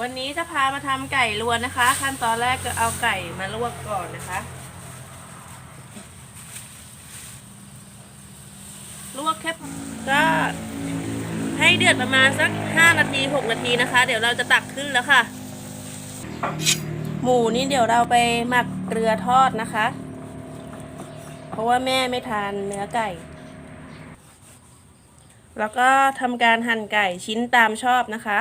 วันนี้จะพามาทำไก่ลวนนะคะ ขั้นตอนแรกก็เอาไก่มาลวกก่อนนะคะ ลวกแค่ก็ให้เดือดประมาณสัก 5 นาที 6 นาทีนะคะ เดี๋ยวเราจะตักขึ้นแล้วค่ะ หมูนี่เดี๋ยวเราไปหมักเกลือทอดนะคะ เพราะว่าแม่ไม่ทานเนื้อไก่ แล้วก็ทำการหั่นไก่ชิ้นตามชอบนะคะ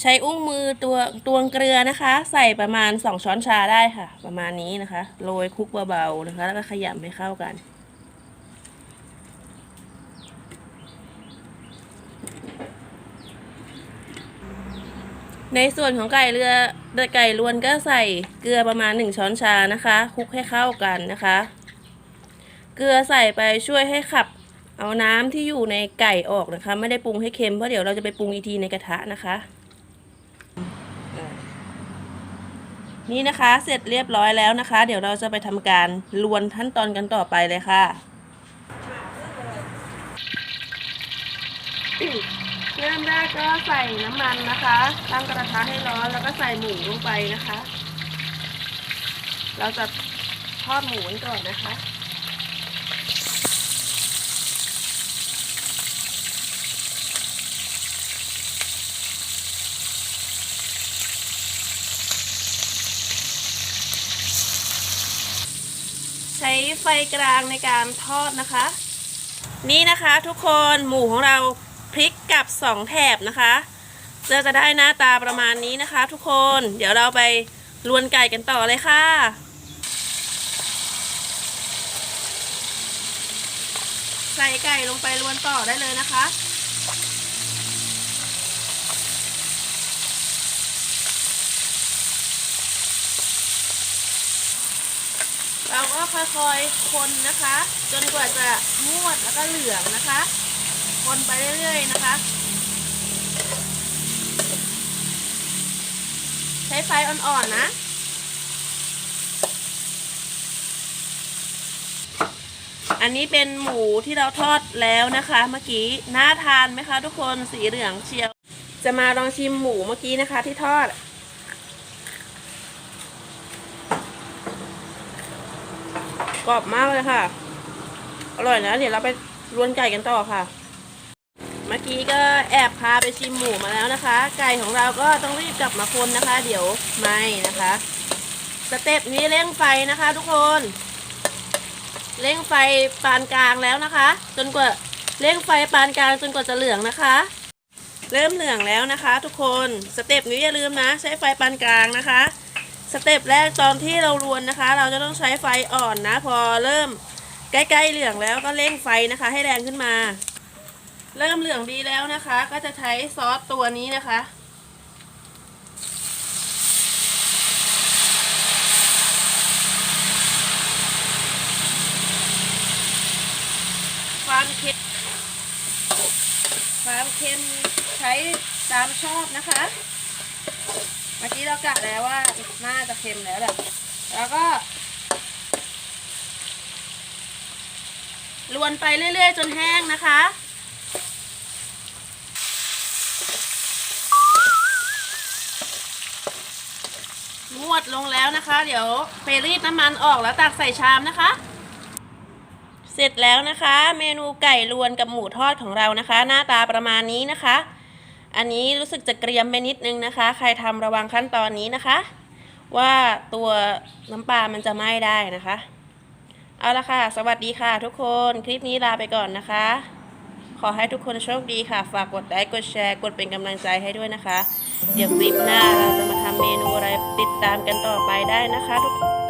ใช้อุ้งมือตัวตวงเกลือนะคะ ใส่ประมาณ 2 ช้อนชาได้ค่ะ ประมาณนี้นะคะโรยคลุกเบาๆนะคะ แล้วก็ขยำให้เข้ากัน ในส่วนของไก่เรือไก่ลวนก็ใส่เกลือประมาณ 1 ช้อนชานะคะคลุกให้เข้ากันนะคะ เกลือใส่ไปช่วยให้ขับ เอาน้ำที่อยู่ในไก่ออกนะคะ ไม่ได้ปรุงให้เค็มเพราะเดี๋ยวเราจะไปปรุงอีกทีในกระทะนะคะนี่นะคะเสร็จเรียบร้อยแล้วนะคะ เดี๋ยวเราจะไปทำการลวนขั้นตอนกันต่อไปเลยค่ะเริ่มแรกก็ใส่น้ำมันนะคะตั้งกระทะให้ร้อนแล้วก็ใส่หมูลงไปนะคะ เราจะทอดหมูก่อนนะคะ ไฟกลางในการทอดนะคะ นี่นะคะทุกคนหมูของเราพลิกกับสองแถบนะคะจะจะได้หน้าตาประมาณนี้นะคะ ทุกคนเดี๋ยวเราไปลวนไก่กันต่อเลยค่ะใส่ไก่ลงไปลวนต่อได้เลยนะคะ เราก็ค่อยๆคนนะคะ จนกว่าจะงวดแล้วก็เหลืองนะคะ คนไปเรื่อยๆนะคะ ใช้ไฟอ่อนๆนะอันนี้เป็นหมูที่เราทอดแล้วนะคะ เมื่อกี้น่าทานไหมคะ ทุกคนสีเหลืองเชียว จะมาลองชิมหมูเมื่อกี้นะคะ ที่ทอด กรอบมากเลยค่ะ อร่อยนะ เดี๋ยวเราไปรวนไก่กันต่อค่ะ เมื่อกี้ก็แอบพาไปชิมหมูมาแล้วนะคะ ไก่ของเราก็ต้องรีบกลับมาคนนะคะ เดี๋ยวไม่นะคะ สเต็ปนี้เร่งไฟนะคะ ทุกคน เร่งไฟปานกลางแล้วนะคะ จนกว่าเร่งไฟปานกลางจนกว่าจะเหลืองนะคะ เริ่มเหลืองแล้วนะคะ ทุกคน สเต็ปนี้อย่าลืมนะ ใช้ไฟปานกลางนะคะ สเต็ปแรกตอนที่เรารวนนะคะ เราจะต้องใช้ไฟอ่อนนะ พอเริ่มใกล้ๆเหลืองแล้วก็เร่งไฟนะคะ ให้แรงขึ้นมา เริ่มเหลืองดีแล้วนะคะ ก็จะใช้ซอสตัวนี้นะคะความเค็มความเค็มใช้ตามชอบนะคะ มื่อกี้เรากะแล้วว่าน่าจะเค็มแล้วแหละแล้วก็ลวนไปเรื่อย ๆ จนแห้งนะคะงวดลงแล้วนะคะ เดี๋ยวไปรีดน้ำมันออกแล้วตักใส่ชามนะคะ เสร็จแล้วนะคะ เมนูไก่ลวนกับหมูทอดของเรานะคะ หน้าตาประมาณนี้นะคะ อันนี้รู้สึกจะเกรียมไปนิดนึงนะคะ ใครทำระวังขั้นตอนนี้นะคะ ว่าตัวน้ำปลามันจะไหม้ได้นะคะ เอาละค่ะ สวัสดีค่ะ ทุกคน คลิปนี้ลาไปก่อนนะคะ ขอให้ทุกคนโชคดีค่ะ ฝากกดไลค์ กดแชร์ กดเป็นกำลังใจให้ด้วยนะคะ เดี๋ยวคลิปหน้าเราจะมาทำเมนูอะไรติดตามกันต่อไปได้นะคะทุกคน